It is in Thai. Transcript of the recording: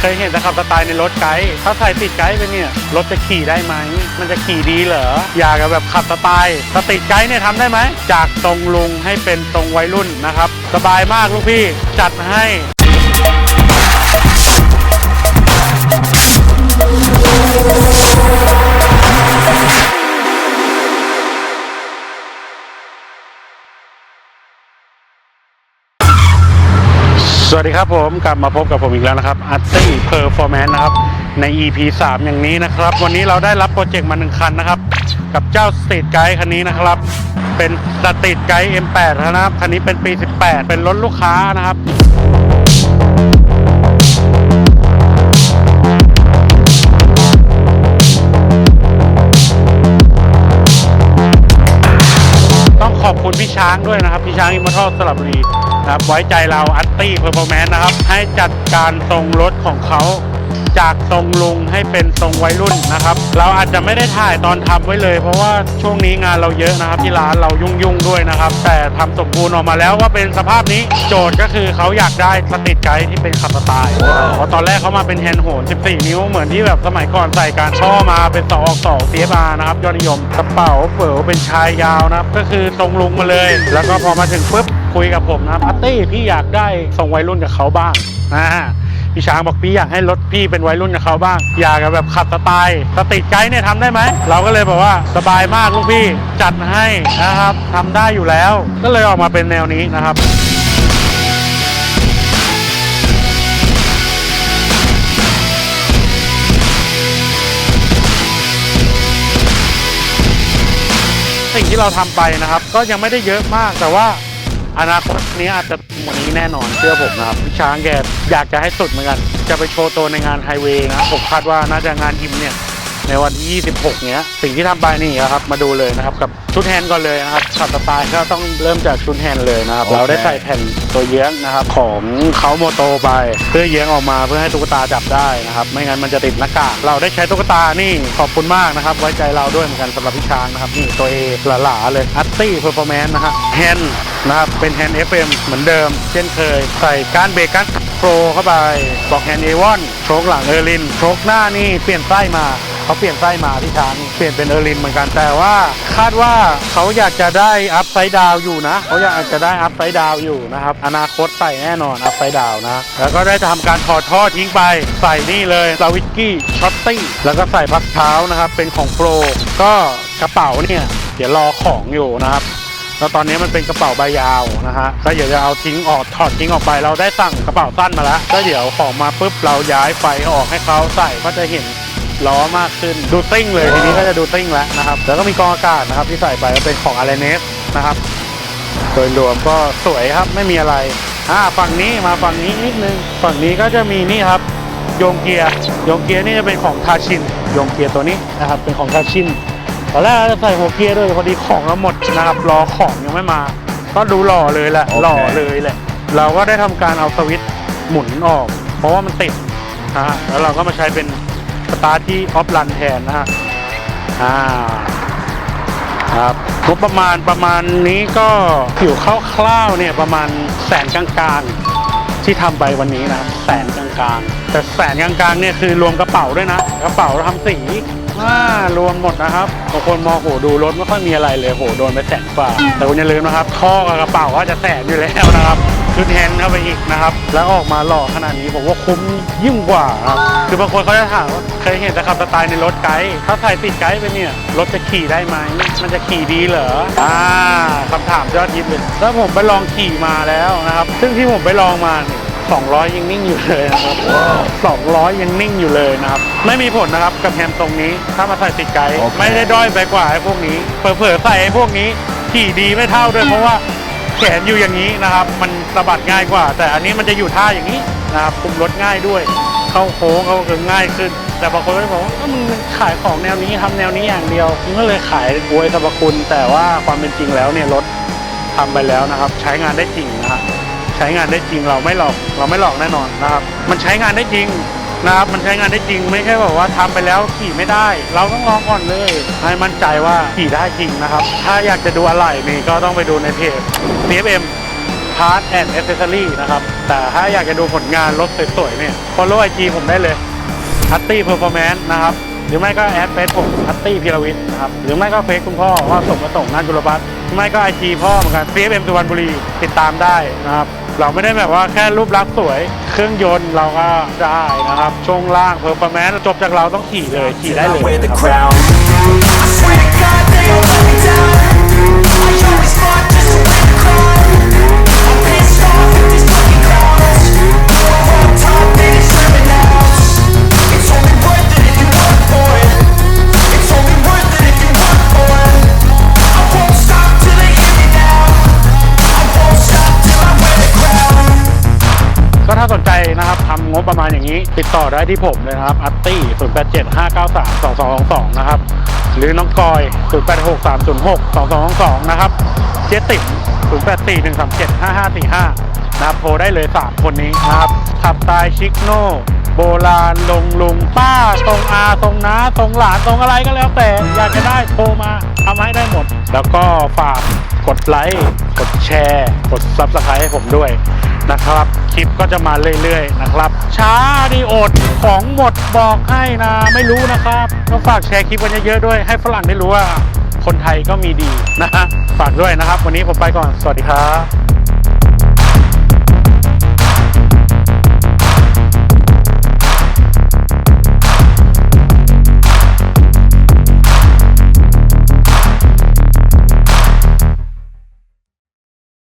เคยเห็นแต่ขับสไตล์ในรถไกด์ถ้าใส่ติดไกด์ไปเนี่ยรถจะขี่ได้ไหม มันจะขี่ดีเหรอ อยากแบบขับสไตล์สติดไกด์เนี่ยทำได้ไหม จากตรงลุงให้เป็นตรงวัยรุ่นนะครับ สบายมากลูกพี่จัดให้ สวัสดีครับผมกลับมาพบกับผมอีกแล้วนะครับอัตตี้เพอร์ฟอร์แมนนะครับ ใน EP 3 อย่างนี้นะครับ วันนี้เราได้รับโปรเจกต์มาหนึ่งคันนะครับ กับเจ้าสตรีทไกด์คันนี้นะครับ เป็นสตรีทไกด์ M8 นะครับ คันนี้เป็นปี 18 เป็นรถลูกค้านะครับ ช้างด้วยนะครับ พี่ช้างอิมมอร์ทัลสลับุรีนะครับไว้ใจเราอัตตี้เพอร์ฟอร์แมนนะครับ ให้จัดการทรงรถของเขา จากทรงลุงให้เป็นทรงวัยรุ่นนะครับ เราอาจจะไม่ได้ถ่ายตอนทำไว้เลย เพราะว่าช่วงนี้งานเราเยอะนะครับที่ร้านเรายุ่งๆด้วยนะครับ แต่ทำสมบูรณ์ออกมาแล้วว่าเป็นสภาพนี้โจทย์ก็คือเขาอยากได้สติดไกด์ที่เป็นขับสไตล์เพราะตอนแรกเขามาเป็นแฮนด์โหน14 นิ้วเหมือนที่แบบสมัยก่อนใส่การช่อมาเป็น2ออก2 CFR นะครับยอดนิยมกระเป๋าเป๋อเป็นชายยาวนะครับ ก็คือทรงลุงมาเลย แล้วก็พอมาถึงปุ๊บคุยกับผมนะครับอาร์ตี้พี่อยากได้ทรงวัยรุ่นกับเขาบ้างอ่า พี่ช้างบอกพี่อยากให้รถพี่เป็นวัยรุ่นกับเขาบ้าง อยากแบบขับสไตล์สติดไกด์เนี่ยทำได้ไหม เราก็เลยบอกว่าสบายมากลูกพี่จัดให้นะครับทำได้อยู่แล้ว ก็เลยออกมาเป็นแนวนี้นะครับสิ่งที่เราทำไปนะครับ ก็ยังไม่ได้เยอะมากแต่ว่า อนาคตนี้อาจจะเหมือนนี้แน่นอนเชื่อผมนะครับพี่ช้างแกอยากจะให้สุดเหมือนกัน จะไปโชว์ตัวในงานไฮเวย์นะผมคาดว่าน่าจะงานยิมเนี่ย ในวันที่ 26 เนี้ย สิ่งที่ทำไปนี่ครับ มาดูเลยนะครับ กับชุดแฮนด์ก่อนเลยนะครับขับสไตล์ก็ต้องเริ่มจากชุดแฮนด์เลยนะครับโอเคเราได้ใส่แผ่นตัวเยื้องนะครับ ของเขาโมโตไป เพื่อเยื้องออกมาเพื่อให้ตุ๊กตาจับได้นะครับ ไม่งั้นมันจะติดหน้ากาก เราได้ใช้ตุ๊กตานี่ขอบคุณมากนะครับ ไว้ใจเราด้วยเหมือนกันสำหรับพี่ช้างนะครับนี่ตัวเอหลาๆเลยอัตตี้เพอร์ฟอร์แมนซ์นะฮะแฮนด์นะครับเป็นแฮนด์ FM เหมือนเดิม เช่นเคย ใส่ก้านเบรกก้านโปรเข้าไปบอกแฮนด์เอวอนโชคหลังเออร์ลินโชคหน้านี่เปลี่ยนไส้มา เขาเปลี่ยนไส้มาที่ช้างเปลี่ยนเป็นเออร์ลินเหมือนกันแต่ว่าคาดว่าเขาอยากจะได้อัพไซด์ดาวอยู่นะเขาอยากจะได้อัพไซด์ดาวอยู่นะครับอนาคตใส่แน่นอนอัพไซด์ดาวนะแล้วก็ได้ทำการถอดท่อทิ้งไปใส่นี่เลยลาวิกกี้ช็อตตี้แล้วก็ใส่พักเท้านะครับเป็นของโปรก็กระเป๋าเนี่ยเดี๋ยวรอของอยู่นะครับแล้วตอนนี้มันเป็นกระเป๋าใบยาวนะฮะก็เดี๋ยวจะเอาทิ้งออกถอดทิ้งออกไปเราได้สั่งกระเป๋าสั้นมาแล้วก็เดี๋ยวของมาปุ๊บเราย้ายไฟออกให้เขาใส่ก็จะเห็น ล้อมากขึ้นดูติ้งเลยทีนี้ก็จะดูติ้งแล้วนะครับ แล้วก็มีกรองอากาศนะครับที่ใส่ไปก็เป็นของอาร์เนสนะครับ โดยรวมก็สวยครับไม่มีอะไรอ่าฝั่งนี้มาฝั่งนี้นิดนึงฝั่งนี้ก็จะมีนี่ครับโยงเกียร์โยงเกียร์นี่จะเป็นของทาชินโยงเกียร์ตัวนี้นะครับเป็นของทาชินตอนแรกเราจะใส่หัวเกียร์ด้วยพอดีของเราหมดนะครับรอของยังไม่มาก็ดูหล่อเลยแหละโอเคหล่อเลยแหละ เราก็ได้ทำการเอาสวิตช์หมุนออก เพราะว่ามันติดนะฮะแล้วเราก็มาใช้เป็นส ตาร์ทที่ออฟรันแทนนะฮะอ่าครับงบประมาณประมาณนี้ก็อยู่คร่าวๆเนี่ยประมาณแสนกลางๆที่ทำไปวันนี้นะแสนกลางๆ แต่แสนกลางๆเนี่ยคือรวมกระเป๋าด้วยนะ กระเป๋าทำสีอ่ารวมหมดนะครับบางคนมองโหดูรถไม่ค่อยมีอะไรเลยโหโดนไปแสนกว่าแต่คุณอย่าลืมนะครับท่อกับกระเป๋าก็จะแสนอยู่แล้วนะครับ ชุดแฮนด์เข้าไปอีกนะครับ แล้วออกมาหล่อขนาดนี้ผมว่าคุ้มยิ่งกว่าครับคือบางคนเขาจะถามว่าเคยเห็นแต่ขับสไตล์ในรถไกด์ถ้าใส่ติดไกด์ไปเนี่ยรถจะขี่ได้ไหมมันจะขี่ดีเหรออ่าคำถามยอดฮิตเลยแล้วผมไปลองขี่มาแล้วนะครับ ซึ่งที่ผมไปลองมาเนี่ย200 ยังนิ่งอยู่เลยนะครับ 200 ยังนิ่งอยู่เลยนะครับ ไม่มีผลนะครับกับแฮมตรงนี้ ถ้ามาใส่ติดไกด์โอเคไม่ได้ด้อยไปกว่าไอ้พวกนี้ เผลอๆใส่ไอ้พวกนี้ ขี่ดีไม่เท่าด้วยเพราะว่า แขนอยู่อย่างนี้นะครับ มันสะบัดง่ายกว่า แต่อันนี้มันจะอยู่ท่าอย่างนี้นะครับคุมรถง่ายด้วย เข้าโค้งเขาก็ง่ายขึ้น แต่บางคนก็บอกว่ามึงขายของแนวนี้ทำแนวนี้อย่างเดียวมึงก็เลยขายอวยสรรพคุณ แต่ว่าความเป็นจริงแล้วเนี่ยรถทำไปแล้วนะครับ ใช้งานได้จริงนะฮะใช้งานได้จริงเราไม่หลอกเราไม่หลอกแน่นอนนะครับ มันใช้งานได้จริง นะครับมันใช้งานได้จริงไม่ใช่แบบว่าทำไปแล้วขี่ไม่ได้ เราต้องลองก่อนเลย ให้มั่นใจว่าขี่ได้จริงนะครับ ถ้าอยากจะดูอะไรนี่ก็ต้องไปดูในเพจ CFM Part and Accessory นะครับ แต่ถ้าอยากจะดูผลงานรถสวยๆเนี่ย follow IG ผมได้เลยอัตตี้เพอร์ฟอร์แมนซ์นะครับ หรือไม่ก็แอดเฟซผมอัตตี้พิรวิทย์นะครับ หรือไม่ก็เฟซคุณพ่อว่าส่งมาส่งนั่นจุลพัฒน์หรือไม่ก็ไอจีพ่อเหมือนกัน CFM สุวรรณบุรีติดตามได้นะครับ เราไม่ได้แบบว่าแค่รูปลักษณ์สวย เครื่องยนต์เราก็ได้นะครับ ช่วงล่างเพอร์ฟอร์แมนซ์จบจากเราต้องขี่เลยขี่ได้เลยนะครับ บประมาณอย่างนี้ ติดต่อได้ที่ผมเลยนะครับอัตตี้0 8 7 5 9 3 2 2 2 2 นะครับ หรือน้องกอย 0 8 6 3 0 6 2 2 2 2 นะครับ เจติ๋ม0 8 4 1 3 7 5 5 4 5 นะครับโทรได้เลย 3 คนนี้นะครับขับตล์ชิคโนโบราณลงลุงป้าทรงอาทรงน้าทรงหลานทรงอะไรก็แล้วแต่ อยากจะได้โทรมาทำให้ได้หมด แล้วก็ฝากกดไลค์ กดแชร์ กด Subscribe ให้ผมด้วย นะครับ คลิปก็จะมาเรื่อยๆนะครับ ช้าดีอดของหมดบอกให้นะ ไม่รู้นะครับ ก็ฝากแชร์คลิปกันเยอะๆด้วยให้ฝรั่งได้รู้ว่าคนไทยก็มีดีนะฮะฝากด้วยนะครับ วันนี้ผมไปก่อนสวัสดีครับ